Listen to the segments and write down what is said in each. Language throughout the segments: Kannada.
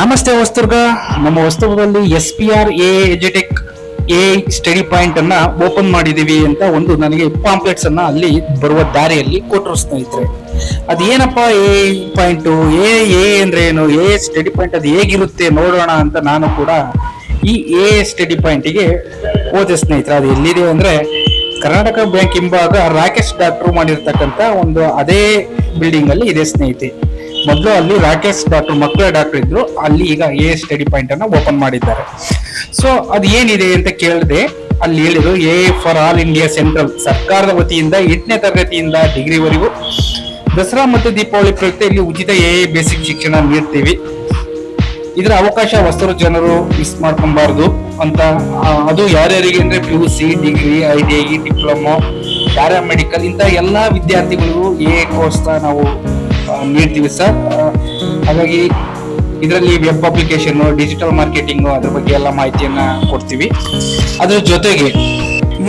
ನಮಸ್ತೆ ವಸ್ತುರ್ಗ. ನಮ್ಮ ವಸ್ತುರ್ಗದಲ್ಲಿ ಎಸ್ ಪಿ ಆರ್ ಎ ಎಜೆಟೆಕ್ ಎ ಸ್ಟಡಿ ಪಾಯಿಂಟ್ ಅನ್ನ ಓಪನ್ ಮಾಡಿದೀವಿ ಅಂತ ಒಂದು ನನಗೆ ಪಾಂಪ್ಲೆಟ್ಸ್ ಅನ್ನ ಅಲ್ಲಿ ಬರುವ ದಾರಿಯಲ್ಲಿ ಕೊಟ್ಟರು ಸ್ನೇಹಿತರೆ ಅದೇನಪ್ಪ ಎ ಪಾಯಿಂಟ್ ಎ ಎ ಅಂದ್ರೆ ಏನು? ಎ ಸ್ಟಡಿ ಪಾಯಿಂಟ್ ಅದು ಹೇಗಿರುತ್ತೆ ನೋಡೋಣ ಅಂತ ನಾನು ಕೂಡ ಈ ಎ ಸ್ಟಡಿ ಪಾಯಿಂಟಿಗೆ ಹೋದೆ ಸ್ನೇಹಿತರೆ, ಅದು ಎಲ್ಲಿದೆ ಅಂದ್ರೆ ಕರ್ನಾಟಕ ಬ್ಯಾಂಕ್ ಹಿಂಭಾಗ ರಾಕೇಶ್ ಡಾಕ್ಟರ್ ಮಾಡಿರ್ತಕ್ಕಂಥ ಒಂದು ಅದೇ ಬಿಲ್ಡಿಂಗ್ ಅಲ್ಲಿ ಇದೆ ಸ್ನೇಹಿತೆ. ಮೊದಲು ಅಲ್ಲಿ ರಾಕೇಶ್ ಡಾಕ್ಟರ್, ಮಕ್ಕಳ ಡಾಕ್ಟರ್ ಇದ್ರು. ಅಲ್ಲಿ ಈಗ ಎ ಸ್ಟಡಿ ಪಾಯಿಂಟ್ ಅನ್ನ ಓಪನ್ ಮಾಡಿದ್ದಾರೆ. ಸೊ ಅದು ಏನಿದೆ ಅಂತ ಕೇಳಿದೆ, ಅಲ್ಲಿ ಹೇಳಿದ್ರು a for all India central ಸರ್ಕಾರದ ವತಿಯಿಂದ ಎಂಟನೇ ತರಗತಿಯಿಂದ ಡಿಗ್ರಿವರೆಗೂ ದಸರಾ ಮತ್ತು ದೀಪಾವಳಿ ಪ್ರಯುಕ್ತ ಇಲ್ಲಿ ಉಚಿತ ಎ ಬೇಸಿಕ್ ಶಿಕ್ಷಣ ನೀಡ್ತೀವಿ. ಇದರ ಅವಕಾಶ ಹೊಸರು ಜನರು ಮಿಸ್ ಮಾಡ್ಕೊಬಾರ್ದು ಅಂತ ಅದು ಯಾರ್ಯಾರಿಗೆ ಅಂದ್ರೆ P U C degree I T I diploma paramedical ಇಂಥ ಎಲ್ಲಾ ವಿದ್ಯಾರ್ಥಿಗಳಿಗೂ ಎ ಕೋರ್ಸ್ ನಾವು ನೀಡ್ತೀವಿ ಸರ್ ಹಾಗಾಗಿ ಇದರಲ್ಲಿ ವೆಬ್ ಅಪ್ಲಿಕೇಶನ್ ಡಿಜಿಟಲ್ ಮಾರ್ಕೆಟಿಂಗ್ ಅದ್ರ ಬಗ್ಗೆ ಎಲ್ಲ ಮಾಹಿತಿಯನ್ನ ಕೊಡ್ತೀವಿ. ಅದರ ಜೊತೆಗೆ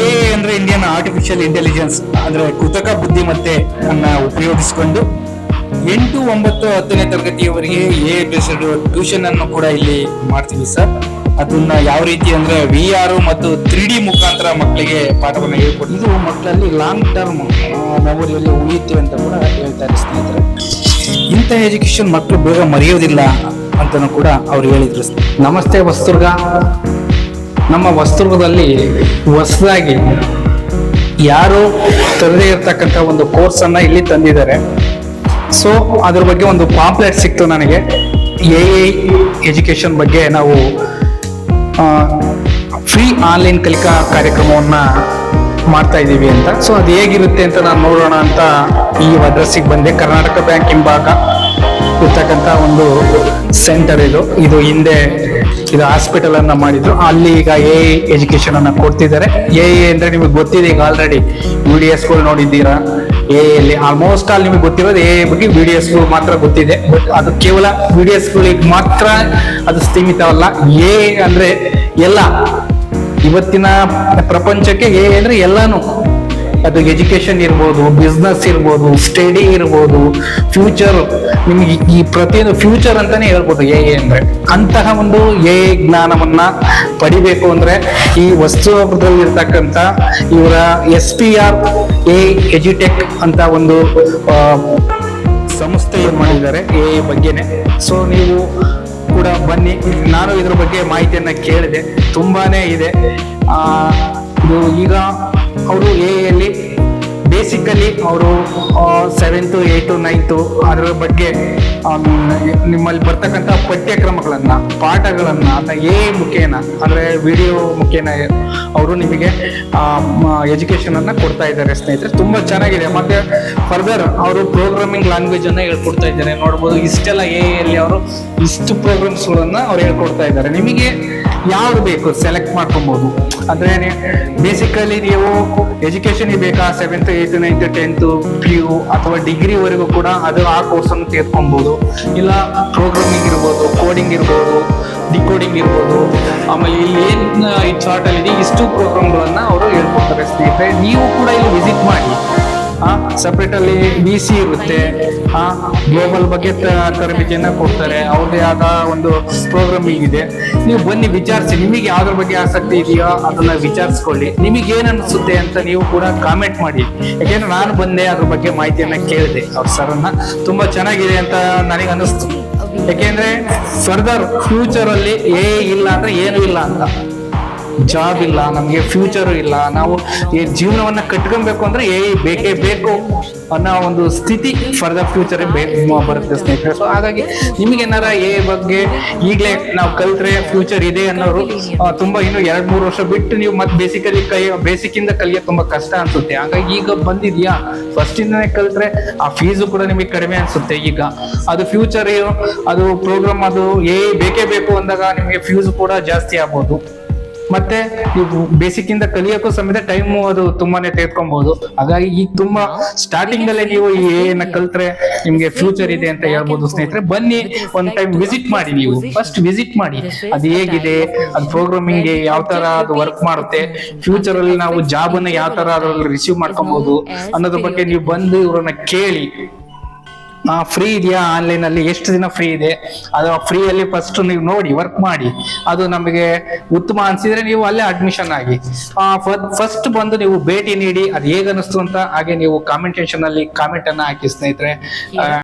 ಎ ಅಂದ್ರೆ ಇಂಡಿಯನ್ ಆರ್ಟಿಫಿಷಿಯಲ್ ಇಂಟೆಲಿಜೆನ್ಸ್ ಅಂದ್ರೆ ಕೃತಕ ಬುದ್ಧಿಮತ್ತೆ ಅನ್ನ ಉಪಯೋಗಿಸಿಕೊಂಡು ಎಂಟು ಒಂಬತ್ತು ಹತ್ತನೇ ತರಗತಿಯವರೆಗೆ ಎ ಬೇಸ್ಡ್ ಟ್ಯೂಷನ್ ಅನ್ನು ಕೂಡ ಇಲ್ಲಿ ಮಾಡ್ತೀವಿ ಸರ್ ಅದನ್ನ ಯಾವ ರೀತಿ ಅಂದ್ರೆ ವಿ ಆರ್ ಮತ್ತು ತ್ರೀ ಡಿ ಮುಖಾಂತರ ಮಕ್ಕಳಿಗೆ ಪಾಠವನ್ನು ಹೇಳ್ಕೊಡ್ತೀವಿ. ಮಕ್ಕಳಲ್ಲಿ ಲಾಂಗ್ ಟರ್ಮ್ ಮೆಮೊರಿಯಲ್ಲಿ ಉಳಿಯುತ್ತೆ ಅಂತ ಕೂಡ ಹೇಳ್ತಾರೆ ಸ್ನೇಹಿತರೆ. ಇಂಥ ಎಜುಕೇಶನ್ ಮಕ್ಕಳು ಬೇಗ ಮರೆಯೋದಿಲ್ಲ ಅಂತಲೂ ಕೂಡ ಅವ್ರು ಹೇಳಿದ್ರು. ನಮಸ್ತೆ ವಸ್ತುರ್ಗ. ನಮ್ಮ ವಸ್ತುರ್ಗದಲ್ಲಿ ಹೊಸದಾಗಿ ಯಾರು ತರದೇ ಇರತಕ್ಕಂಥ ಒಂದು ಕೋರ್ಸನ್ನು ಇಲ್ಲಿ ತಂದಿದ್ದಾರೆ. ಸೊ ಅದ್ರ ಬಗ್ಗೆ ಒಂದು ಪಾಂಪ್ಲೆಟ್ ಸಿಕ್ತು ನನಗೆ. ಎ ಐ ಎಜುಕೇಷನ್ ಬಗ್ಗೆ ನಾವು ಫ್ರೀ ಆನ್ಲೈನ್ ಕಲಿಕಾ ಕಾರ್ಯಕ್ರಮವನ್ನ ಮಾಡ್ತಾ ಇದ್ದೀವಿ ಅಂತ. ಸೊ ಅದು ಹೇಗಿರುತ್ತೆ ಅಂತ ನಾನು ನೋಡೋಣ ಅಂತ ಈ ಅಡ್ರೆಸ್ಸಿಗೆ ಬಂದೆ. ಕರ್ನಾಟಕ ಬ್ಯಾಂಕ್ ಹಿಂಭಾಗ ಇರ್ತಕ್ಕಂಥ ಒಂದು ಸೆಂಟರ್ ಇದು. ಇದು ಹಿಂದೆ ಇದು ಹಾಸ್ಪಿಟಲ್ ಅನ್ನ ಮಾಡಿದ್ರು ಅಲ್ಲಿ ಈಗ ಎ ಎಜುಕೇಶನ್ ಅನ್ನ ಕೊಡ್ತಿದ್ದಾರೆ. ಎ ಅಂದ್ರೆ ನಿಮಗೆ ಗೊತ್ತಿದೆ, ಈಗ ಆಲ್ರೆಡಿ ವಿಡಿಯೋಸ್ಗಳು ನೋಡಿದ್ದೀರಾ? ಎ ಅಲ್ಲಿ ಆಲ್ಮೋಸ್ಟ್ ಆಲ್ ನಿಮಗೆ ಗೊತ್ತಿರೋದು ಎ ಬಗ್ಗೆ ವಿಡಿಯೋಸ್ಗಳು ಮಾತ್ರ ಗೊತ್ತಿದೆ. ಬಟ್ ಅದು ಕೇವಲ ವಿಡಿಯೋಸ್ಗಳಿಗೆ ಮಾತ್ರ ಅದು ಸೀಮಿತವಲ್ಲ. ಎ ಅಂದ್ರೆ ಎಲ್ಲ ಇವತ್ತಿನ ಪ್ರಪಂಚಕ್ಕೆ ಎ ಅಂದ್ರೆ ಎಲ್ಲಾನು. ಅದು ಎಜುಕೇಶನ್ ಇರ್ಬೋದು, ಬಿಸ್ನೆಸ್ ಇರ್ಬೋದು, ಸ್ಟಡಿ ಇರ್ಬೋದು, ಫ್ಯೂಚರ್. ನಿಮ್ಗೆ ಈ ಪ್ರತಿಯೊಂದು ಫ್ಯೂಚರ್ ಅಂತಾನೆ ಹೇಳ್ಬೋದು ಎ ಎ ಅಂದ್ರೆ. ಅಂತಹ ಒಂದು ಎ ಜ್ಞಾನವನ್ನ ಪಡಿಬೇಕು ಅಂದ್ರೆ ಈ ವಸ್ತುದಲ್ಲಿ ಇರ್ತಕ್ಕಂಥ ಇವರ ಎಸ್ ಪಿ ಆರ್, ಎ ಎಜುಟೆಕ್ ಅಂತ ಒಂದು ಸಂಸ್ಥೆ ಏನ್ ಮಾಡಿದ್ದಾರೆ ಎ ಬಗ್ಗೆನೆ. ಸೊ ನೀವು ಕೂಡ ಬನ್ನಿ. ನಾನು ಇದ್ರ ಬಗ್ಗೆ ಮಾಹಿತಿಯನ್ನ ಕೇಳಿದೆ. ತುಂಬಾನೇ ಇದೆ. ಆ ಈಗ ಅವರು ಎ ಅಲ್ಲಿ ಬೇಸಿಕಲಿ ಅವರು ಸೆವೆಂತು ಏಯ್ಟು ನೈನ್ತು ಅದರ ಬಗ್ಗೆ ನಿಮ್ಮಲ್ಲಿ ಬರ್ತಕ್ಕಂಥ ಪಠ್ಯಕ್ರಮಗಳನ್ನ, ಪಾಠಗಳನ್ನ ಏ ಮುಖೇನ, ಅಂದ್ರೆ ವಿಡಿಯೋ ಮುಖೇನ, ಅವರು ನಿಮಗೆ ಎಜುಕೇಶನ್ ಅನ್ನ ಕೊಡ್ತಾ ಇದ್ದಾರೆ ಸ್ನೇಹಿತರೆ. ತುಂಬಾ ಚೆನ್ನಾಗಿದೆ. ಮತ್ತೆ ಫರ್ದರ್ ಅವರು ಪ್ರೋಗ್ರಾಮಿಂಗ್ ಲ್ಯಾಂಗ್ವೇಜ್ ಅನ್ನ ಹೇಳ್ಕೊಡ್ತಾ ಇದ್ದಾರೆ. ನೋಡ್ಬೋದು ಇಷ್ಟೆಲ್ಲ ಎ ಅಲ್ಲಿ ಅವರು ಇಷ್ಟು ಪ್ರೋಗ್ರಾಮ್ಸ್ ಗಳನ್ನ ಅವ್ರು ಹೇಳ್ಕೊಡ್ತಾ ಇದ್ದಾರೆ. ನಿಮಗೆ ಯಾವ್ದು ಬೇಕು? ಸೆಲೆಕ್ಟ್ ಮಾಡ್ಕೊಬಹುದು ಅಂದ್ರೆ ಬೇಸಿಕಲಿ ನೀವು ಎಜುಕೇಶನ್ ಬೇಕಾ seventh eighth ninth tenth P U ಅಥವಾ ಡಿಗ್ರಿ ವರೆಗೂ ಕೂಡ ಅದು ಆ ಕೋರ್ಸ್ ಅನ್ನು ತೆಗೆದುಕೊಬಹುದು ಇಲ್ಲ ಪ್ರೋಗ್ರಾಮಿಂಗ್ ಇರ್ಬೋದು ಕೋಡಿಂಗ್ ಇರ್ಬೋದು ಡಿಕೋಡಿಂಗ್ ಇರ್ಬೋದು. ಆಮೇಲೆ ಇಲ್ಲಿ ಏನ್ ಈ ಚಾರ್ಟ್ ಅಲ್ಲಿ ಇದೆ, ಇಷ್ಟು ಪ್ರೋಗ್ರಾಮ್ಗಳನ್ನು ಅವರು ಹೇಳ್ಕೊಡ್ತಾರೆ ಸ್ನೇಹಿತರೆ. ನೀವು ಕೂಡ ಇಲ್ಲಿ ವಿಸಿಟ್ ಮಾಡಿ. ಸಪ್ರೇಟ್ ಅಲ್ಲಿ ಬಿ ಸಿ ಇರುತ್ತೆ. ಆ ಗ್ಲೋಬಲ್ ಬಗ್ಗೆ ತರಬೇತಿಯನ್ನ ಕೊಡ್ತಾರೆ. ಅವ್ರದೇ ಆದ ಒಂದು ಪ್ರೋಗ್ರಾಮಿಂಗ್ ಇದೆ. ನೀವು ಬನ್ನಿ, ವಿಚಾರಿಸಿ. ನಿಮಗೆ ಯಾವ್ದ್ರ ಬಗ್ಗೆ ಆಸಕ್ತಿ ಇದೆಯೋ ಅದನ್ನ ವಿಚಾರಿಸ್ಕೊಳ್ಳಿ. ನಿಮಗೆ ಏನ್ ಅನ್ಸುತ್ತೆ ಅಂತ ನೀವು ಕೂಡ ಕಾಮೆಂಟ್ ಮಾಡಿ. ಯಾಕೆಂದ್ರೆ ನಾನು ಬಂದೆ ಅದ್ರ ಬಗ್ಗೆ ಮಾಹಿತಿಯನ್ನ ಕೇಳಿದೆ. ಅವ್ರ ಸರ್ನ ತುಂಬಾ ಚೆನ್ನಾಗಿದೆ ಅಂತ ನನಗೆ ಅನಿಸ್ತು. ಯಾಕೆಂದ್ರೆ ಫರ್ದರ್ ಫ್ಯೂಚರ್ ಅಲ್ಲಿ ಏ ಇಲ್ಲ ಅಂದ್ರೆ ಏನು ಇಲ್ಲ ಅಂತ. ಜಾಬ್ ಇಲ್ಲ, ನಮಗೆ ಫ್ಯೂಚರ್ ಇಲ್ಲ. ನಾವು ಈ ಜೀವನವನ್ನ ಕಟ್ಕೊಬೇಕು ಅಂದ್ರೆ ಏ, ಬೇಕೇ ಬೇಕು ಅನ್ನೋ ಒಂದು ಸ್ಥಿತಿ ಫರ್ದರ್ ಫ್ಯೂಚರ್ ಬರುತ್ತೆ ಸ್ನೇಹಿತರೆ. ಸೊ ಹಾಗಾಗಿ ನಿಮಗೆ ಏ ಬಗ್ಗೆ ಈಗಲೇ ನಾವು ಕಲ್ತ್ರೆ ಫ್ಯೂಚರ್ ಇದೆ ಅನ್ನೋರು ತುಂಬ ಇನ್ನು ಎರಡು ಮೂರು ವರ್ಷ ಬಿಟ್ಟು ನೀವು ಮತ್ತೆ ಬೇಸಿಕಲಿ ಕೈ ಬೇಸಿಕ್ ಇಂದ ಕಲಿಯೋದು ತುಂಬಾ ಕಷ್ಟ ಅನಿಸುತ್ತೆ. ಹಾಗಾಗಿ ಈಗ ಬಂದಿದೆಯಾ? ಫಸ್ಟ್ ಇಂದನೇ ಕಲ್ತ್ರೆ ಆ ಫೀಸು ಕೂಡ ನಿಮಗೆ ಕಡಿಮೆ ಅನ್ಸುತ್ತೆ ಈಗ. ಅದು ಫ್ಯೂಚರ್ ಅದು ಪ್ರೋಗ್ರಾಮ್ ಅದು ಏ, ಬೇಕೇ ಬೇಕು ಅಂದಾಗ ನಿಮಗೆ ಫ್ಯೂಸ್ ಕೂಡ ಜಾಸ್ತಿ ಆಗ್ಬೋದು. ಮತ್ತೆ ನೀವು ಬೇಸಿಕ್ ಇಂದ ಕಲಿಯೋಕ್ಕೂ ಸಮೇತ ಟೈಮು ಅದು ತುಂಬಾನೇ ತೆಗೆದುಕೊಬಹುದು ಹಾಗಾಗಿ ಈಗ ತುಂಬಾ ಸ್ಟಾರ್ಟಿಂಗ್ ಅಲ್ಲೇ ನೀವು ಈ ಏನ ಕಲ್ತ್ರೆ ನಿಮ್ಗೆ ಫ್ಯೂಚರ್ ಇದೆ ಅಂತ ಹೇಳ್ಬೋದು ಸ್ನೇಹಿತರೆ. ಬನ್ನಿ ಒಂದ್ ಟೈಮ್ ವಿಸಿಟ್ ಮಾಡಿ ನೀವು. ಫಸ್ಟ್ ವಿಸಿಟ್ ಮಾಡಿ. ಅದು ಹೇಗಿದೆ? ಅದು ಪ್ರೋಗ್ರಾಮಿಂಗ್ ಯಾವ ತರ ಅದು ವರ್ಕ್ ಮಾಡುತ್ತೆ? ಫ್ಯೂಚರ್ ಅಲ್ಲಿ ನಾವು ಜಾಬ್ ಅನ್ನ ಯಾವ ತರ ಅದ್ರಲ್ಲಿ ರಿಸೀವ್ ಮಾಡ್ಕೊಬಹುದು ಅನ್ನೋದ್ರ ಬಗ್ಗೆ ನೀವು ಬಂದು ಇವರನ್ನ ಕೇಳಿ. ಫ್ರೀ ಇದೆಯಾ ಆನ್ಲೈನ್ ಅಲ್ಲಿ? ಎಷ್ಟು ದಿನ ಫ್ರೀ ಇದೆ? ಅದು ಫ್ರೀ ಅಲ್ಲಿ ಫಸ್ಟ್ ನೀವು ನೋಡಿ ವರ್ಕ್ ಮಾಡಿ. ಅದು ನಮಗೆ ಉತ್ತಮ ಅನ್ಸಿದ್ರೆ ನೀವು ಅಲ್ಲೇ ಅಡ್ಮಿಷನ್ ಆಗಿ. ಫಸ್ಟ್ ಬಂದು ನೀವು ಭೇಟಿ ನೀಡಿ, ಅದು ಹೇಗನ್ನಿಸ್ತು ಅಂತ ಹಾಗೆ ನೀವು ಕಾಮೆಂಟೇಷನ್ ಅಲ್ಲಿ ಕಾಮೆಂಟ್ ಅನ್ನ ಹಾಕಿ ಸ್ನೇಹಿತರೆ.